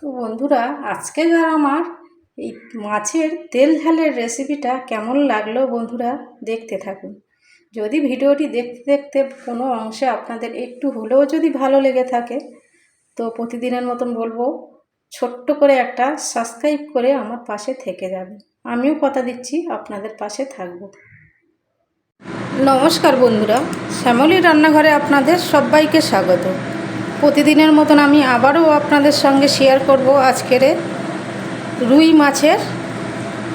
তো বন্ধুরা আজকে যারা আমার এই মাছের তেল ঝালের রেসিপিটা কেমন লাগল বন্ধুরা, দেখতে থাকুন। যদি ভিডিওটি দেখতে দেখতে কোনো অংশে আপনাদের একটু হলেও যদি ভালো লেগে থাকে, তো প্রতিদিনের মতন বলব, ছোট্ট করে একটা সাবস্ক্রাইব করে আমার পাশে থেকে যাবে। আমিও কথা দিচ্ছি, আপনাদের পাশে থাকব। নমস্কার বন্ধুরা শ্যামলী রান্নাঘরে আপনাদের সবাইকে স্বাগত। প্রতিদিনের মতন আমি আবারও আপনাদের সঙ্গে শেয়ার করব আজকের রুই মাছের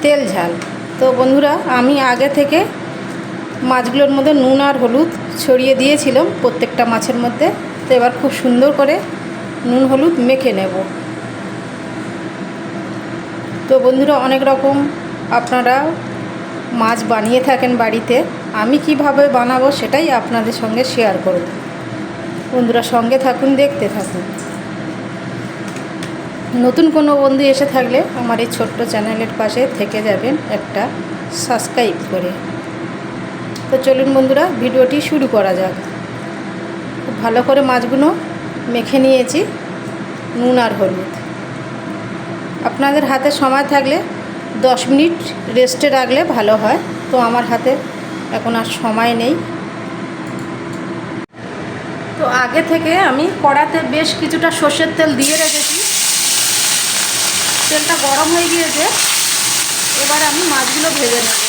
তেল ঝাল। তো বন্ধুরা, আমি আগে থেকে মাছগুলোর মধ্যে নুন আর হলুদ ছড়িয়ে দিয়েছিলাম প্রত্যেকটা মাছের মধ্যে। তো এবার খুব সুন্দর করে নুন হলুদ মেখে নেব। তো বন্ধুরা, অনেক রকম আপনারা মাছ বানিয়ে থাকেন বাড়িতে। আমি কীভাবে বানাবো সেটাই আপনাদের সঙ্গে শেয়ার করব। বন্ধুরা সঙ্গে থাকুন, দেখতে থাকুন। নতুন কোনো বন্ধু এসে থাকলে আমার এই ছোট্ট চ্যানেলের পাশে থেকে যাবেন একটা সাবস্ক্রাইব করে। তো চলুন বন্ধুরা, ভিডিওটি শুরু করা যাক। খুব ভালো করে মাছগুলো মেখে নিয়েছি, নুন আর হলুদ। আপনাদের হাতে সময় থাকলে দশ মিনিট রেস্টে রাখলে ভালো হয়। তো আমার হাতে এখন আর সময় নেই। তো আগে থেকে আমি কড়াতে বেশ কিছুটা সর্ষের তেল দিয়ে রেখেছি। তেলটা গরম হয়ে গিয়েছে। এবার আমি মাছগুলো ভেজে নেব।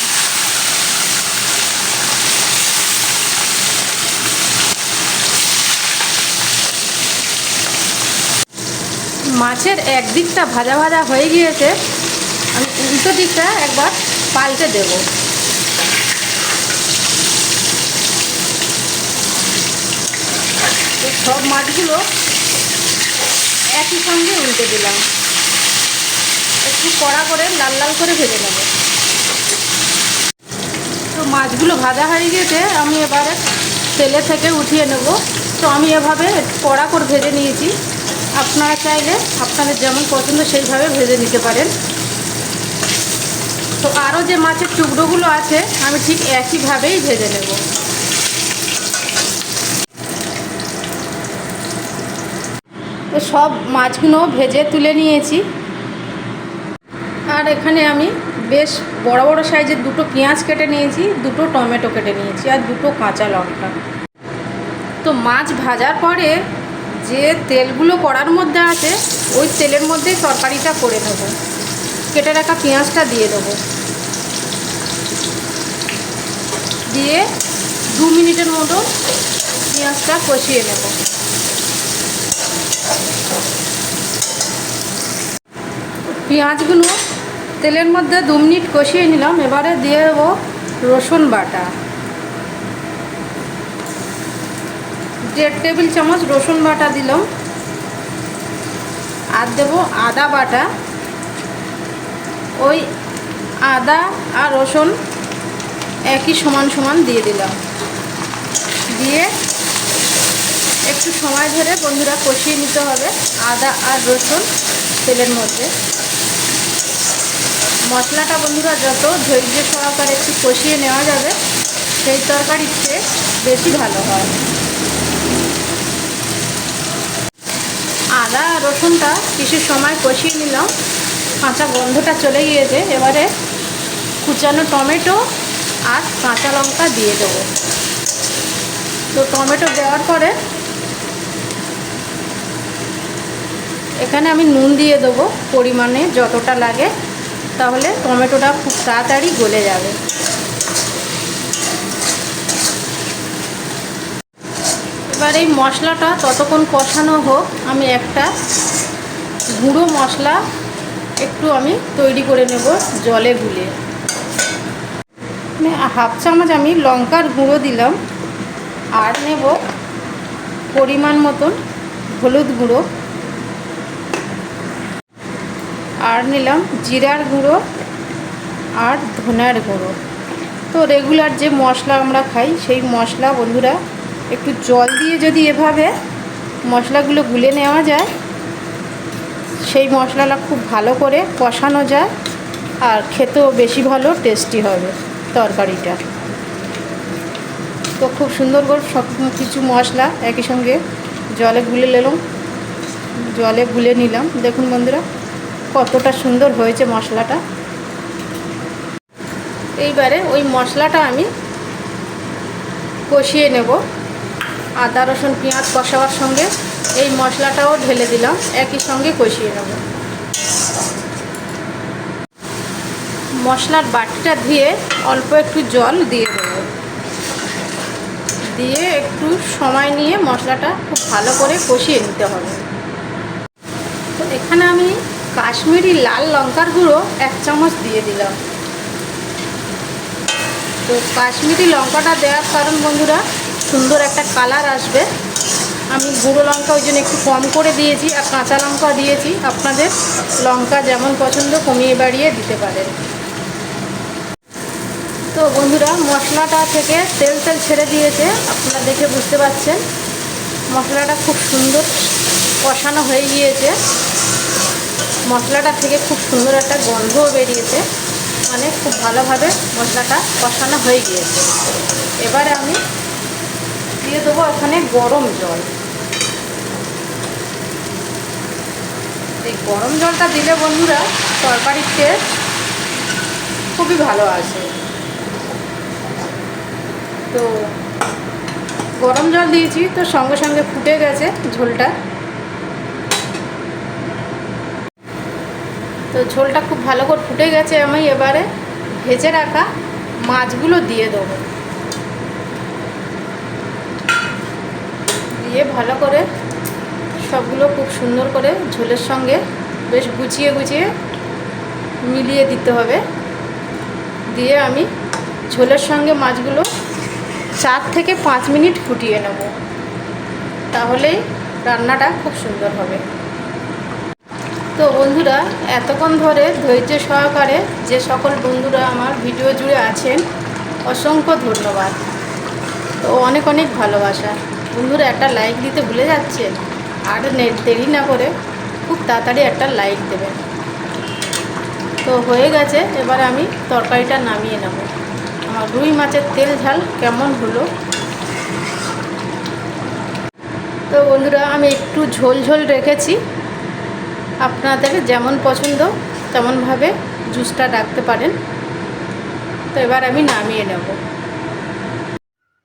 মাছের একদিকটা ভাজা ভাজা হয়ে গিয়েছে। আমি উল্টো দিকটা একবার পাল্টে দেব। সব মাছগুলো একই সঙ্গে উল্টে দিলাম। একটু কড়া করে, লাল লাল করে ভেজে নেব। তো মাছগুলো ভাজা হয়ে গিয়েছে আমি এবারে তেলে থেকে উঠিয়ে নেব। তো আমি এভাবে কড়া করে ভেজে নিয়েছি। আপনারা চাইলে আপনাদের যেমন পছন্দ সেইভাবে ভেজে নিতে পারেন। তো আরও যে মাছের টুকরোগুলো আছে, আমি ঠিক একইভাবেই ভেজে নেব। তো সব মাছগুলো ভেজে তুলে নিয়েছি। আর এখানে আমি বেশ বড় বড় সাইজের দুটো পেঁয়াজ কেটে নিয়েছি, দুটো টমেটো কেটে নিয়েছি আর দুটো কাঁচা লঙ্কা। তো মাছ ভাজার পরে যে তেলগুলো কড়ার মধ্যে আছে, ওই তেলের মধ্যেই তরকারিটা করে নেব। কেটে রাখা পেঁয়াজটা দিয়ে দেবো। দিয়ে দু মিনিটের মতো পেঁয়াজটা কষিয়ে নেব। পেঁয়াজগুলো তেলের মধ্যে দু মিনিট কষিয়ে নিলাম, এবারে দিয়ে দেবো রসুন বাটা। দেড় টেবিল চামচ রসুন বাটা দিলাম, আর দেবো আদা বাটা। ওই আদা আর রসুন একই সমান সমান দিয়ে দিলাম। দিয়ে একটু সময় ধরে বন্ধুরা কষিয়ে নিতে হবে আদা আর রসুন তেলের মধ্যে। মশলাটা বন্ধুরা যত ধৈর্য সহকারে একটু কষিয়ে নেওয়া যাবে, সেই তরকারির চেয়ে বেশি ভালো হয়। আদা রসুনটা কিছু সময় কষিয়ে নিলাম। কাঁচা গন্ধটা চলে গিয়েছে, এবারে কুচানো টমেটো আর কাঁচা লঙ্কা দিয়ে দেবো। তো টমেটো দেওয়ার পরে এখানে আমি নুন দিয়ে দেবো পরিমাণে যতটা লাগে, তাহলে টমেটোটা খুব তাড়াতাড়ি গলে যাবে। এবার এই মশলাটা ততক্ষণ কষানো হোক, আমি একটা গুঁড়ো মশলা একটু আমি তৈরি করে নেব জলে গুলে। হাফ চামচ আমি লঙ্কার গুঁড়ো দিলাম, আর নেব পরিমাণ মতন হলুদ গুঁড়ো। আর নিলাম জিরার গুঁড়ো আর ধনার গুঁড়ো। তো রেগুলার যে মশলা আমরা খাই, সেই মশলা বন্ধুরা, একটু জল দিয়ে যদি এভাবে মশলাগুলো গুলে নেওয়া যায়, সেই মশলাটা খুব ভালো করে কষানো যায় আর খেতেও বেশি ভালো টেস্টি হবে তরকারিটা। তো খুব সুন্দর করে সব কিছু মশলা একই সঙ্গে জলে গুলে নিলাম। জলে গুলে নিলাম। দেখুন বন্ধুরা কতটা সুন্দর হয়েছে মশলাটা। এইবারে ওই মশলাটা আমি কষিয়ে নেব। আদা, রসুন, পেঁয়াজ কষাবার সঙ্গে এই মশলাটাও ঢেলে দিলাম, একই সঙ্গে কষিয়ে নেব। মশলার বাটিটা দিয়ে অল্প একটু জল দিয়ে দেবো। দিয়ে একটু সময় নিয়ে মশলাটা খুব ভালো করে কষিয়ে নিতে হবে। তো এখানে আমি কাশ্মীরি লাল লঙ্কার গুঁড়ো এক চামচ দিয়ে দিলাম। তো কাশ্মীরি লঙ্কাটা দেওয়ার কারণ বন্ধুরা, সুন্দর একটা কালার আসবে। আমি গুঁড়ো লঙ্কা ওই জন্য একটু কম করে দিয়েছি আর কাঁচা লঙ্কা দিয়েছি। আপনাদের লঙ্কা যেমন পছন্দ কমিয়ে বাড়িয়ে দিতে পারেন। তো বন্ধুরা, মশলাটা থেকে তেল তেল ছেড়ে দিয়েছে, আপনারা দেখে বুঝতে পারছেন। মশলাটা খুব সুন্দর কষানো হয়ে গিয়েছে। মশলাটা থেকে খুব সুন্দর একটা গন্ধও বেরিয়েছে। মানে খুব ভালোভাবে মশলাটা কষানো হয়ে গিয়েছে। এবারে আমি দিয়ে দেবো ওখানে গরম জল। এই গরম জলটা দিলে বন্ধুরা তরকারির টেস্ট খুবই ভালো আসে। তো গরম জল দিয়েছি, তো সঙ্গে সঙ্গে ফুটে গেছে ঝোলটা। তো ঝোলটা খুব ভালো করে ফুটে গেছে আমি এবারে ভেজে রাখা মাছগুলো দিয়ে দেবো। দিয়ে ভালো করে সবগুলো খুব সুন্দর করে ঝোলের সঙ্গে বেশ গুছিয়ে গুছিয়ে মিলিয়ে দিতে হবে। দিয়ে আমি ঝোলের সঙ্গে মাছগুলো চার থেকে পাঁচ মিনিট ফুটিয়ে নেব। তাহলেই রান্নাটা খুব সুন্দর হবে। তো বন্ধুরা, এতক্ষণ ধরে ধৈর্য সহকারে যে সকল বন্ধুরা আমার ভিডিও জুড়ে আছেন, অসংখ্য ধন্যবাদ। তো অনেক অনেক ভালোবাসা। বন্ধুরা, একটা লাইক দিতে ভুলে যাচ্ছে আর দেরি না করে খুব তাড়াতাড়ি একটা লাইক দেবেন। তো হয়ে গেছে, এবার আমি তরকারিটা নামিয়ে নেব। আমার রুই মাছের তেল ঝাল কেমন হলো? তো বন্ধুরা, আমি একটু ঝোল ঝোল রেখেছি। আপনাদের যেমন পছন্দ, তেমনভাবে জুসটা ডাকতে পারেন। তো এবার আমি নামিয়ে নেব।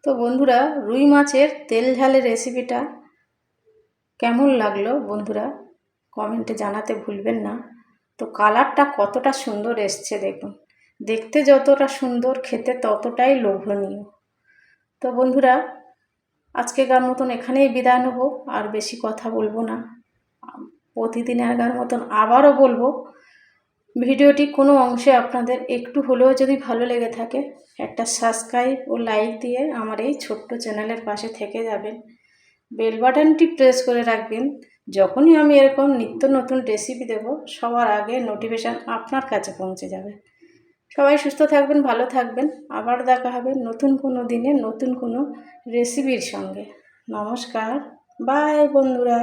তো বন্ধুরা, রুই মাছের তেল ঝালের রেসিপিটা কেমন লাগল বন্ধুরা? কমেন্টে জানাতে ভুলবেন না। তো কালারটা কতটা সুন্দর এসছে দেখুন। দেখতে যতটা সুন্দর, খেতে ততটাই লোভনীয়। তো বন্ধুরা, আজকেকার মতন এখানেই বিদায় নেব, আর বেশি কথা বলব না। প্রতিদিন আগার মতন আবারও বলব, ভিডিওটি কোনো অংশে আপনাদের একটু হলেও যদি ভালো লেগে থাকে, একটা সাবস্ক্রাইব ও লাইক দিয়ে আমার এই ছোট্ট চ্যানেলের পাশে থেকে যাবেন। বেল বাটনটি প্রেস করে রাখবেন, যখনই আমি এরকম নিত্য নতুন রেসিপি দেব, সবার আগে নোটিফিকেশান আপনার কাছে পৌঁছে যাবে। সবাই সুস্থ থাকবেন, ভালো থাকবেন, আবার দেখা হবে নতুন কোনো দিনে নতুন কোনো রেসিপির সঙ্গে। নমস্কার বাই বন্ধুরা।